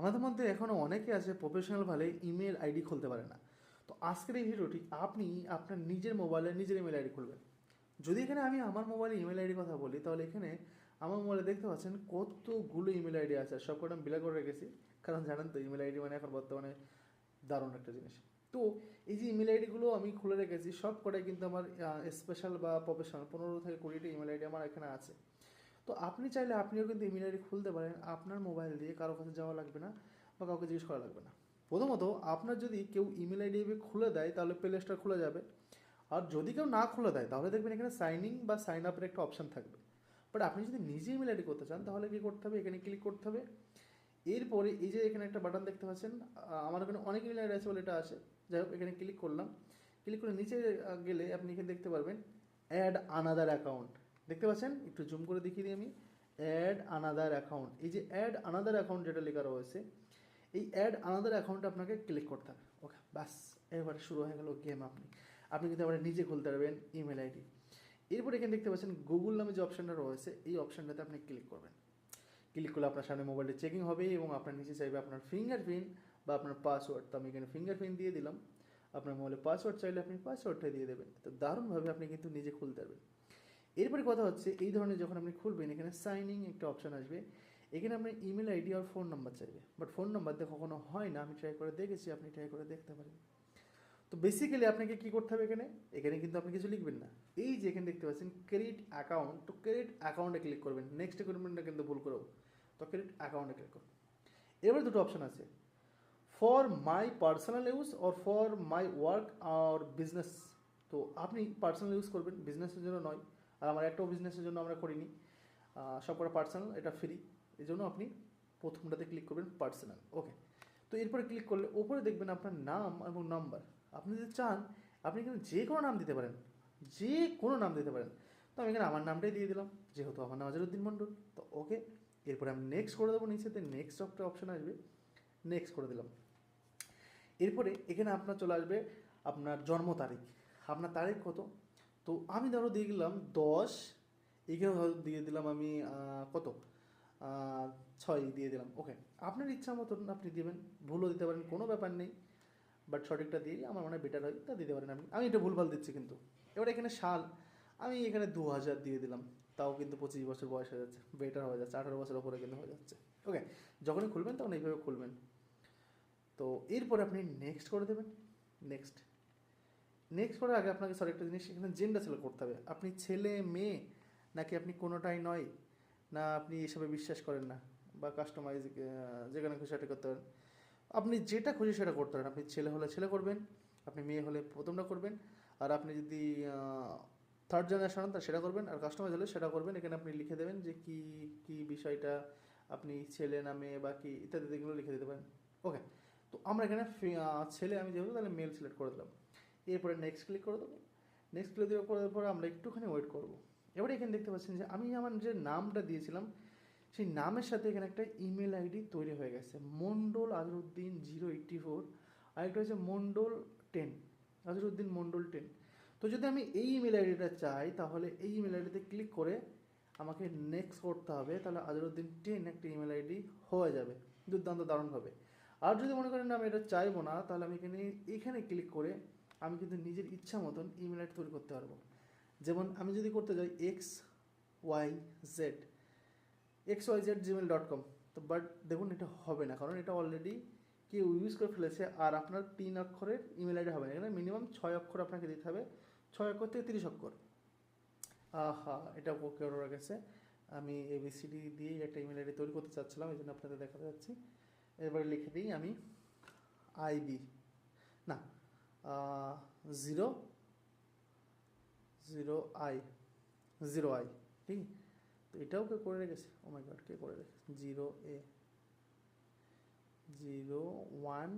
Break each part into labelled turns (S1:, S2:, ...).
S1: আমাদের মধ্যে এখনও অনেকে আছে প্রফেশনাল ভাবে ইমেল আইডি খুলতে পারে না। তো আজকের এই ভিডিওটি আপনি আপনার নিজের মোবাইলে নিজের ইমেল আইডি খুলবেন। যদি এখানে আমি আমার মোবাইলে ইমেল আইডি কথা বলি, তাহলে এখানে আমার মোবাইলে দেখতে পাচ্ছেন কতগুলো ইমেল আইডি আছে। সব কটা আমি করে রেখেছি, কারণ জানেন তো ইমেল আইডি মানে এখন বর্তমানে দারুণ একটা জিনিস। তো এই যে ইমেল আইডিগুলো আমি খুলে রেখেছি সব কটাই কিন্তু আমার স্পেশাল বা প্রফেশনাল পনেরো থেকে কুড়িটা ইমেল আইডি আমার এখানে আছে। তো আপনি চাইলে আপনিও কিন্তু ইমেল আইডি খুলতে পারেন আপনার মোবাইল দিয়ে, কারও কাছে যাওয়া লাগবে না বা কাউকে জিজ্ঞেস করা লাগবে না। প্রথমত, আপনার যদি কেউ ইমেল আইডি খুলে দেয়, তাহলে প্লে স্টোর খুলে যাবে। আর যদি কেউ না খুলে দেয়, তাহলে দেখবেন এখানে সাইনিং বা সাইন আপের একটা অপশান থাকবে। বাট আপনি যদি নিজে ইমেল আইডি করতে চান, তাহলে কী করতে হবে? এখানে ক্লিক করতে হবে। এরপরে এই যে এখানে একটা বাটন দেখতে পাচ্ছেন আমার এখানে অনেক ইমেল আইডি আছে বলে এটা আছে। যাই হোক, এখানে ক্লিক করলাম। ক্লিক করে নিচে গেলে আপনি এখানে দেখতে পারবেন অ্যাড আনাদার অ্যাকাউন্ট দেখতে পাচ্ছেন? একটু জুম করে দেখিয়ে দিই আমি। অ্যাড আনাদার অ্যাকাউন্ট এই যে অ্যাড আনাদার অ্যাকাউন্ট যেটা লেখা রয়েছে, এই অ্যাড আনাদার অ্যাকাউন্টে আপনাকে ক্লিক করতে হবে। ওকে ব্যাস এবারে শুরু হয়ে গেল গেম আপনি। আপনি কিন্তু এবারে নিজে খুলতে পারবেন ইমেল আইডি এরপর এখানে দেখতে পাচ্ছেন গুগল নামে যে অপশানটা রয়েছে, এই অপশানটাতে আপনি ক্লিক করবেন। ক্লিক করলে আপনার সামনে মোবাইলটা চেকিং হবে এবং আপনার নিচে চাইবে আপনার ফিঙ্গারপ্রিন্ট বা আপনার পাসওয়ার্ড তো আমি এখানে ফিঙ্গারপ্রিন্ট দিয়ে দিলাম। আপনার মোবাইলে পাসওয়ার্ড চাইলে আপনি পাসওয়ার্ডটা দিয়ে দেবেন। তো দারুণভাবে আপনি কিন্তু নিজে খুলতে পারবেন। এরপরে কথা হচ্ছে, এই ধরনের যখন আপনি খুলবেন, এখানে সাইনিং একটা অপশান আসবে। এখানে আপনার ইমেল আইডি আর ফোন নাম্বার চাইবে। বাট ফোন নাম্বার দিয়ে কখনো হয় না, আমি ট্রাই করে দেখেছি, আপনি ট্রাই করে দেখতে পারেন। তো বেসিক্যালি আপনাকে কি করতে হবে এখানে? এখানে কিন্তু আপনি কিছু লিখবেন না। এই যে এখানে দেখতে পাচ্ছেন ক্রেডিট অ্যাকাউন্ট তো ক্রেডিট অ্যাকাউন্টে ক্লিক করবেন। নেক্সট করবেন কিন্তু ভুল করেও। তো ক্রেডিট অ্যাকাউন্টে ক্লিক করুন। এবার দুটো অপশন আছে। For my personal use or for my work R business তো আপনি পার্সোনাল ইউজ করবেন বিজনেসের জন্য নয়। আর আমার একটাও বিজনেসের জন্য আমরা করিনি। আহ, সব কটা পার্সোনাল এটা ফ্রি এই জন্য আপনি প্রথমটাতে ক্লিক করবেন পার্সোনাল ওকে তো এরপরে ক্লিক করলে ওপরে দেখবেন আপনার নাম এবং নাম্বার আপনি যদি চান আপনি কিন্তু যে কোনো নাম দিতে পারেন। যে কোনো নাম দিতে পারেন। তো আমি এখানে আমার নামটাই দিয়ে দিলাম যেহেতু আমার নাম আজরুদ্দিন মণ্ডল। তো ওকে এরপরে আমি নেক্সট করে দেবো নিচেতে নেক্সট একটা অপশান আসবে। নেক্সট করে দিলাম। এরপরে এখানে আপনার চলে আসবে আপনার জন্ম তারিখ। আপনার তারিখ কত? তো আমি ধরো দিয়ে দিলাম দশ এখানে ধরো দিয়ে দিলাম আমি কত? ছয় দিয়ে দিলাম ওকে আপনার ইচ্ছা মতন আপনি দেবেন, ভুলও দিতে পারেন, কোনো ব্যাপার নেই। বাট সঠিকটা দিয়ে আমার মনে হয় বেটার হয়, তা দিতে পারেন আপনি। আমি এটা ভুলভাল দিচ্ছি কিন্তু। এবার এখানে সাল, আমি এখানে দু হাজার দিয়ে দিলাম, তাও কিন্তু পঁচিশ বছর বয়স হয়ে যাচ্ছে বেটার হয়ে যাচ্ছে, আঠারো বছর ওপরে কিন্তু হয়ে যাচ্ছে ওকে যখনই খুলবেন তখন এইভাবে খুলবেন। তো এরপরে আপনি নেক্সট করে দেবেন নেক্সট নেক্সট করার আগে আপনাকে সরি একটা জিনিস এখানে জেন্ডার সিলেক্ট করতে হবে। আপনি ছেলে, মেয়ে, নাকি আপনি কোনোটাই নয়? না, আপনি এসবে বিশ্বাস করেন না বা কাস্টমাইজ যেখানে খুশি সেটা করতে পারেন। আপনি যেটা খুশি সেটা করতে পারেন। আপনি ছেলে হলে ছেলে করবেন, আপনি মেয়ে হলে প্রথমটা করবেন। আর আপনি যদি থার্ড জেনারেশন তা সেটা করবেন। আর কাস্টমাইজ হলে সেটা করবেন। এখানে আপনি লিখে দেবেন যে কি কি বিষয়টা আপনি ছেলে না মেয়ে বা কি, ইত্যাদি এগুলো লিখে দিতে পারেন। ওকে তো আমরা এখানে ছেলে আমি যেহেতু, তাহলে মেল সিলেক্ট করে দিলাম। এরপরে নেক্সট ক্লিক করে দেবো। নেক্সট ক্লিক দেওয়ার করার পরে আমরা একটুখানি ওয়েট করব। এবারে এখানে দেখতে পাচ্ছেন যে, আমি আমার যে নামটা দিয়েছিলাম, সেই নামের সাথে এখানে একটা ইমেল আইডি তৈরি হয়ে গেছে। Mondal Azharuddin zero eighty four আরেকটা হচ্ছে মন্ডল টেন আজরুদ্দিন মন্ডল টেন তো যদি আমি এই ইমেল আইডিটা চাই, তাহলে এই ইমেল আইডিতে ক্লিক করে আমাকে নেক্সট করতে হবে। তাহলে আজরুদ্দিন টেন একটা ইমেল আইডি হয়ে যাবে। দুর্দান্ত দারুণ হবে। আর যদি মনে করেন আমি এটা চাইব না, তাহলে আমি এখানে এখানে ক্লিক করে আমি কিন্তু নিজের ইচ্ছা মতন ইমেল তৈরি করতে পারব। যেমন আমি যদি করতে যাই X Y Z X Y Z Gmail dot com তো বাট দেখুন এটা হবে না, কারণ এটা অলরেডি কেউ ইউজ করে ফেলেছে আর আপনার তিন অক্ষরের ইমেল আইডি হবে না। এখানে মিনিমাম ছয় অক্ষর আপনাকে দিতে হবে, ছয় অক্ষর থেকে তিরিশ অক্ষর। আহা, এটা ওকে ওরা গেছে। আমি এবিসিডি দিয়ে একটা ইমেল আইডি তৈরি করতে চাচ্ছিলাম, এই জন্য আপনাদের দেখাতে যাচ্ছি। এবারে লিখে দিই আমি আইবি না zero zero I zero I, ঠিক? তো এটাও কে করে রেখেছে? ও মাই গড কে করে রেখেছে? Zero A. Zero one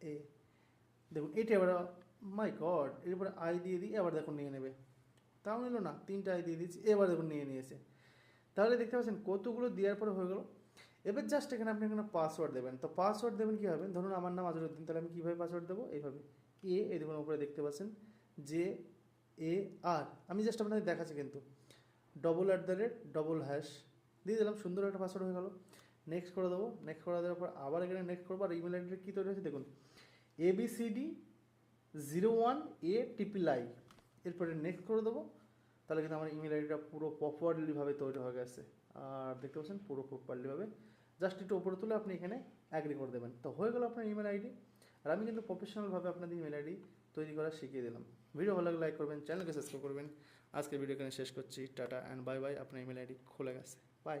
S1: A. দেখুন, এটা এবার মাই গড এরপরে আই দিয়ে দিই, এবার দেখুন নিয়ে নেবে। তাও নিল না, তিনটা আই দিয়ে দিচ্ছি এবার দেখুন নিয়ে নিয়েছে। তাহলে দেখতে পাচ্ছেন, কতগুলো দেওয়ার পরে হয়ে গেল? এবার জাস্ট এখানে আপনি এখানে পাসওয়ার্ড দেবেন। তো পাসওয়ার্ড দেবেন কীভাবে ধরুন আমার নাম আজরুদ্দিন, তাহলে আমি কীভাবে পাসওয়ার্ড দেবো? এইভাবে। এ এই দেখুন উপরে দেখতে পাচ্ছেন। জে এ আর আমি জাস্ট আপনাদের দেখাচ্ছি কিন্তু। Double at the rate double hash দিয়ে দিলাম, সুন্দর একটা পাসওয়ার্ড হয়ে গেল। নেক্সট করে দেবো। নেক্সট করে দেওয়ার পর আবার এখানে নেক্সট করব। আর ইমেল আইডিটা কী তৈরি হয়েছে? দেখুন। A B C D zero one A টিপিল I এরপরে নেক্সট করে দেবো। তাহলে কিন্তু আমার ইমেল আইডিটা পুরো প্রপারলিভাবে তৈরি হয়ে গেছে। আর দেখতে পাচ্ছেন, পুরো প্রপারলিভাবে জাস্ট একটু উপরে তুলে আপনি এখানে অ্যাগ্রি করে দেবেন। তো হয়ে গেল আপনার ইমেল আইডি আর আমি কিন্তু প্রফেশনালভাবে আপনাদের ইমেল আইডি তৈরি করা শিখিয়ে দিলাম। ভিডিও ভালো লাগলে লাইক করবেন চ্যানেলকে সাবস্ক্রাইব করবেন। আজকের ভিডিও এখানে শেষ করছি। টাটা অ্যান্ড বাই বাই আপনার ইমেল আইডি খুলে গেছে। বাই